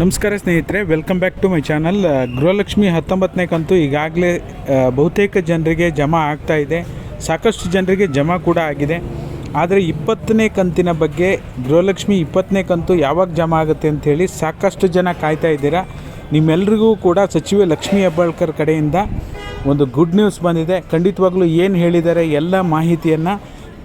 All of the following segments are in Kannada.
ನಮಸ್ಕಾರ ಸ್ನೇಹಿತರೆ welcome back to my channel Gruhalakshmi ಹತ್ತೊಂಬತ್ತನೇ ಕಂತು ಈಗಾಗಲೇ ಬಹುತೇಕ ಜನರಿಗೆ ಜಮಾ ಆಗ್ತಾ ಇದೆ. ಸಾಕಷ್ಟು ಜನರಿಗೆ ಜಮಾ ಕೂಡ ಆಗಿದೆ. ಆದರೆ ಇಪ್ಪತ್ತನೇ ಕಂತಿನ ಬಗ್ಗೆ, ಗೃಹಲಕ್ಷ್ಮಿ ಇಪ್ಪತ್ತನೇ ಕಂತು ಯಾವಾಗ ಜಮಾ ಆಗುತ್ತೆ ಅಂಥೇಳಿ ಸಾಕಷ್ಟು ಜನ ಕಾಯ್ತಾ ಇದ್ದೀರಾ. ನಿಮ್ಮೆಲ್ರಿಗೂ ಕೂಡ ಸಚಿವೆ ಲಕ್ಷ್ಮಿ ಹೆಬ್ಬಾಳ್ಕರ್ ಕಡೆಯಿಂದ ಒಂದು ಗುಡ್ ನ್ಯೂಸ್ ಬಂದಿದೆ. ಖಂಡಿತವಾಗ್ಲೂ ಏನು ಹೇಳಿದ್ದಾರೆ ಎಲ್ಲ ಮಾಹಿತಿಯನ್ನು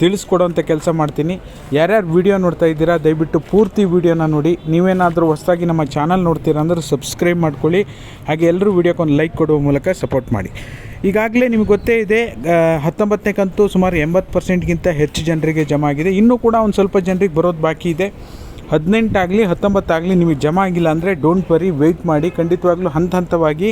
ತಿಳಿಸ್ಕೊಡೋಂಥ ಕೆಲಸ ಮಾಡ್ತೀನಿ. ಯಾರ್ಯಾರು ವಿಡಿಯೋ ನೋಡ್ತಾ ಇದ್ದೀರಾ, ದಯವಿಟ್ಟು ಪೂರ್ತಿ ವಿಡಿಯೋನ ನೋಡಿ. ನೀವೇನಾದರೂ ಹೊಸದಾಗಿ ನಮ್ಮ ಚಾನಲ್ ನೋಡ್ತೀರಾ ಅಂದರೆ ಸಬ್ಸ್ಕ್ರೈಬ್ ಮಾಡ್ಕೊಳ್ಳಿ. ಹಾಗೆ ಎಲ್ಲರೂ ವಿಡಿಯೋಕ್ಕೆ ಒಂದು ಲೈಕ್ ಕೊಡುವ ಮೂಲಕ ಸಪೋರ್ಟ್ ಮಾಡಿ. ಈಗಾಗಲೇ ನಿಮಗೆ ಗೊತ್ತೇ ಇದೆ ಹತ್ತೊಂಬತ್ತನೇ ಕಂತು ಸುಮಾರು ಎಂಬತ್ತು ಪರ್ಸೆಂಟ್ಗಿಂತ ಹೆಚ್ಚು ಜನರಿಗೆ ಜಮಾ ಆಗಿದೆ. ಇನ್ನೂ ಕೂಡ ಒಂದು ಸ್ವಲ್ಪ ಜನರಿಗೆ ಬರೋದು ಬಾಕಿ ಇದೆ. ಹದಿನೆಂಟಾಗಲಿ, ಹತ್ತೊಂಬತ್ತಾಗಲಿ ನಿಮಗೆ ಜಮಾ ಆಗಿಲ್ಲ ಅಂದರೆ ಡೋಂಟ್ ವರಿ ವೆಯ್ಟ್ ಮಾಡಿ. ಖಂಡಿತವಾಗ್ಲೂ ಹಂತ ಹಂತವಾಗಿ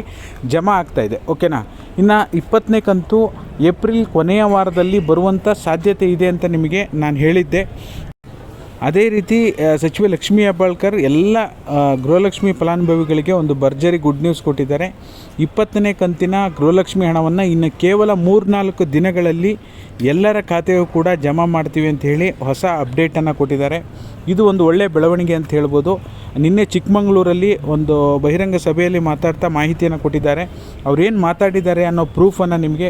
ಜಮಾ ಆಗ್ತಾಯಿದೆ ಓಕೆನಾ ಇನ್ನು ಇಪ್ಪತ್ತನೇ ಕಂತು ಏಪ್ರಿಲ್ ಕೊನೆಯ ವಾರದಲ್ಲಿ ಬರುವಂಥ ಸಾಧ್ಯತೆ ಇದೆ ಅಂತ ನಿಮಗೆ ನಾನು ಹೇಳಿದ್ದೆ. ಅದೇ ರೀತಿ ಸಚಿವೆ ಲಕ್ಷ್ಮೀ ಹೆಬ್ಬಾಳ್ಕರ್ ಎಲ್ಲ ಗೃಹಲಕ್ಷ್ಮಿ ಫಲಾನುಭವಿಗಳಿಗೆ ಒಂದು ಭರ್ಜರಿ ಗುಡ್ ನ್ಯೂಸ್ ಕೊಟ್ಟಿದ್ದಾರೆ. ಇಪ್ಪತ್ತನೇ ಕಂತಿನ ಗೃಹಲಕ್ಷ್ಮಿ ಹಣವನ್ನು ಇನ್ನು ಕೇವಲ ಮೂರ್ನಾಲ್ಕು ದಿನಗಳಲ್ಲಿ ಎಲ್ಲರ ಖಾತೆಯೂ ಕೂಡ ಜಮಾ ಮಾಡ್ತೀವಿ ಅಂತ ಹೇಳಿ ಹೊಸ ಅಪ್ಡೇಟನ್ನು ಕೊಟ್ಟಿದ್ದಾರೆ. ಇದು ಒಂದು ಒಳ್ಳೆಯ ಬೆಳವಣಿಗೆ ಅಂತ ಹೇಳ್ಬೋದು. ನಿನ್ನೆ ಚಿಕ್ಕಮಗಳೂರಲ್ಲಿ ಒಂದು ಬಹಿರಂಗ ಸಭೆಯಲ್ಲಿ ಮಾತಾಡ್ತಾ ಮಾಹಿತಿಯನ್ನು ಕೊಟ್ಟಿದ್ದಾರೆ. ಅವ್ರೇನು ಮಾತಾಡಿದ್ದಾರೆ ಅನ್ನೋ ಪ್ರೂಫನ್ನು ನಿಮಗೆ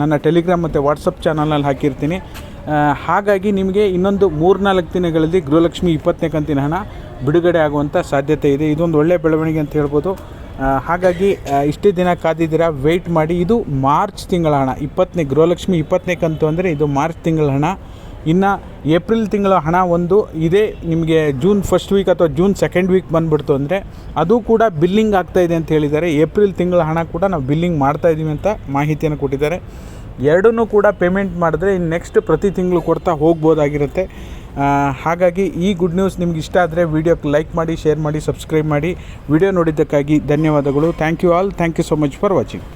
ನನ್ನ ಟೆಲಿಗ್ರಾಮ್ ಮತ್ತು ವಾಟ್ಸಪ್ ಚಾನಲ್ನಲ್ಲಿ ಹಾಕಿರ್ತೀನಿ. ಹಾಗಾಗಿ ನಿಮಗೆ ಇನ್ನೊಂದು ಮೂರ್ನಾಲ್ಕು ದಿನಗಳಲ್ಲಿ ಗೃಹಲಕ್ಷ್ಮಿ ಇಪ್ಪತ್ತನೇ ಕಂತಿನ ಹಣ ಬಿಡುಗಡೆ ಆಗುವಂಥ ಸಾಧ್ಯತೆ ಇದೆ. ಇದೊಂದು ಒಳ್ಳೆಯ ಬೆಳವಣಿಗೆ ಅಂತ ಹೇಳ್ಬೋದು. ಹಾಗಾಗಿ ಇಷ್ಟೇ ದಿನ ಕಾದಿದ್ದೀರಾ ವೆಯ್ಟ್ ಮಾಡಿ. ಇದು ಮಾರ್ಚ್ ತಿಂಗಳ ಹಣ. ಇಪ್ಪತ್ತನೇ, ಗೃಹಲಕ್ಷ್ಮಿ ಇಪ್ಪತ್ತನೇ ಕಂತು ಅಂದರೆ ಇದು ಮಾರ್ಚ್ ತಿಂಗಳ ಹಣ. ಇನ್ನು ಏಪ್ರಿಲ್ ತಿಂಗಳ ಹಣ ಒಂದು, ಇದೇ ನಿಮಗೆ ಜೂನ್ ಫಸ್ಟ್ ವೀಕ್ ಅಥವಾ ಜೂನ್ ಸೆಕೆಂಡ್ ವೀಕ್ ಬಂದುಬಿಡ್ತು ಅಂದರೆ ಅದು ಕೂಡ ಬಿಲ್ಲಿಂಗ್ ಆಗ್ತಾಯಿದೆ ಅಂತ ಹೇಳಿದ್ದಾರೆ. ಏಪ್ರಿಲ್ ತಿಂಗಳ ಹಣ ಕೂಡ ನಾವು ಬಿಲ್ಲಿಂಗ್ ಮಾಡ್ತಾಯಿದ್ದೀವಿ ಅಂತ ಮಾಹಿತಿಯನ್ನು ಕೊಟ್ಟಿದ್ದಾರೆ. ಎರಡನ್ನೂ ಕೂಡ ಪೇಮೆಂಟ್ ಮಾಡಿದ್ರೆ ಇನ್ನು ನೆಕ್ಸ್ಟ್ ಪ್ರತಿ ತಿಂಗಳು ಕೊಡ್ತಾ ಹೋಗ್ಬೋದಾಗಿರುತ್ತೆ. ಹಾಗಾಗಿ ಈ ಗುಡ್ ನ್ಯೂಸ್ ನಿಮ್ಗೆ ಇಷ್ಟ ಆದರೆ ವೀಡಿಯೋಕ್ಕೆ ಲೈಕ್ ಮಾಡಿ, ಶೇರ್ ಮಾಡಿ, ಸಬ್ಸ್ಕ್ರೈಬ್ ಮಾಡಿ. ವಿಡಿಯೋ ನೋಡಿದ್ದಕ್ಕಾಗಿ ಧನ್ಯವಾದಗಳು. Thank you all. Thank you so much for watching.